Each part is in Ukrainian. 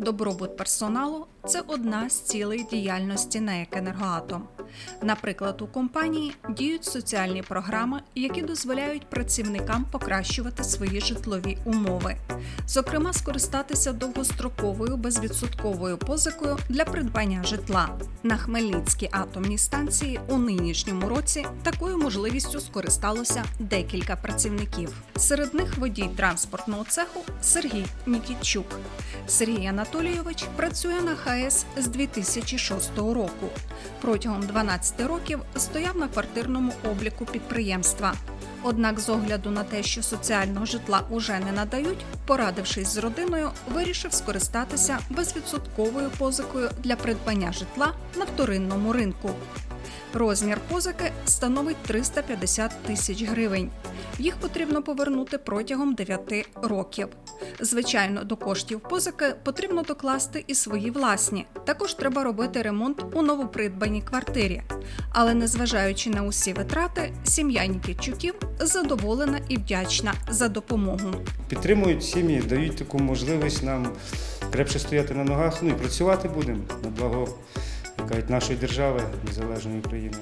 Добробут персоналу це одна з цілей діяльності НЕК «Енергоатом». Наприклад, у компанії діють соціальні програми, які дозволяють працівникам покращувати свої житлові умови, зокрема, скористатися довгостроковою безвідсотковою позикою для придбання житла. На Хмельницькій атомній станції у нинішньому році такою можливістю скористалося декілька працівників. Серед них водій транспортного цеху Сергій Нікітчук. Сергій Анатолійович працює на ХАЕС з 2006 року. Протягом 12 років стояв на квартирному обліку підприємства. Однак, з огляду на те, що соціального житла уже не надають, порадившись з родиною, вирішив скористатися безвідсотковою позикою для придбання житла на вторинному ринку. Розмір позики становить 350 тисяч гривень. Їх потрібно повернути протягом 9 років. Звичайно, до коштів позики потрібно докласти і свої власні. Також треба робити ремонт у новопридбаній квартирі. Але незважаючи на усі витрати, сім'я Нікітчуків задоволена і вдячна за допомогу. Підтримують сім'ї, дають таку можливість нам крепше стояти на ногах, ну і працювати будемо на благо кажуть, нашої держави, незалежної України.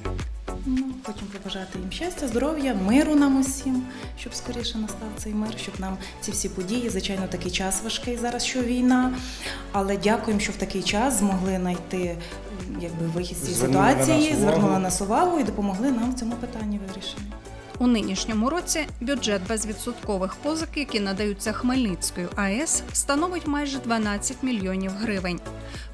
Ну, хочемо побажати їм щастя, здоров'я, миру нам усім, щоб скоріше настав цей мир, щоб нам ці всі події, звичайно, такий час важкий зараз, що війна. Але дякуємо, що в такий час змогли знайти якби вихід з цієї Звернули на ситуації, нас звернули нас увагу і допомогли нам в цьому питанні вирішенні. У нинішньому році бюджет безвідсоткових позик, які надаються Хмельницькою АЕС, становить майже 12 мільйонів гривень.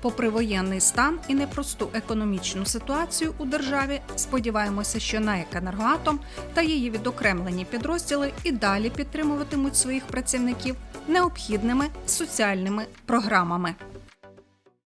Попри воєнний стан і непросту економічну ситуацію у державі, сподіваємося, що НАЕК «Енергоатом» та її відокремлені підрозділи і далі підтримуватимуть своїх працівників необхідними соціальними програмами.